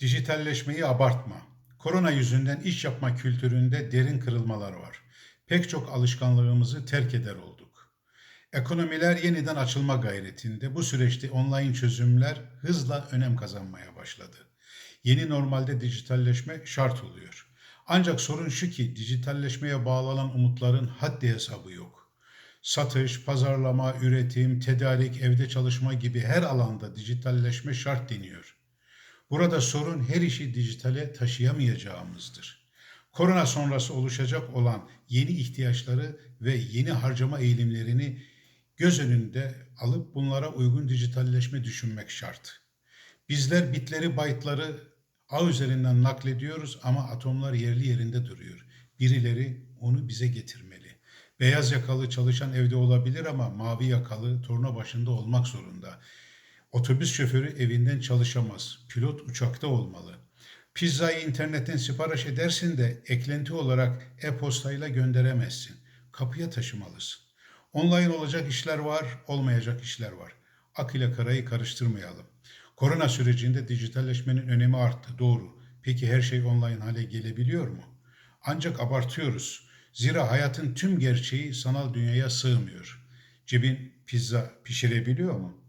Dijitalleşmeyi abartma. Korona yüzünden iş yapma kültüründe derin kırılmalar var. Pek çok alışkanlığımızı terk eder olduk. Ekonomiler yeniden açılma gayretinde. Bu süreçte online çözümler hızla önem kazanmaya başladı. Yeni normalde dijitalleşme şart oluyor. Ancak sorun şu ki dijitalleşmeye bağlanan umutların haddi hesabı yok. Satış, pazarlama, üretim, tedarik, evde çalışma gibi her alanda dijitalleşme şart deniyor. Burada sorun her işi dijitale taşıyamayacağımızdır. Korona sonrası oluşacak olan yeni ihtiyaçları ve yeni harcama eğilimlerini göz önünde alıp bunlara uygun dijitalleşme düşünmek şart. Bizler bitleri, byte'ları ağ üzerinden naklediyoruz ama atomlar yerli yerinde duruyor. Birileri onu bize getirmeli. Beyaz yakalı çalışan evde olabilir ama mavi yakalı torna başında olmak zorunda. Otobüs şoförü evinden çalışamaz. Pilot uçakta olmalı. Pizzayı internetten sipariş edersin de eklenti olarak e-postayla gönderemezsin. Kapıya taşımalısın. Online olacak işler var, olmayacak işler var. Ak ile karayı karıştırmayalım. Korona sürecinde dijitalleşmenin önemi arttı, doğru. Peki her şey online hale gelebiliyor mu? Ancak abartıyoruz. Zira hayatın tüm gerçeği sanal dünyaya sığmıyor. Cebin pizza pişirebiliyor mu?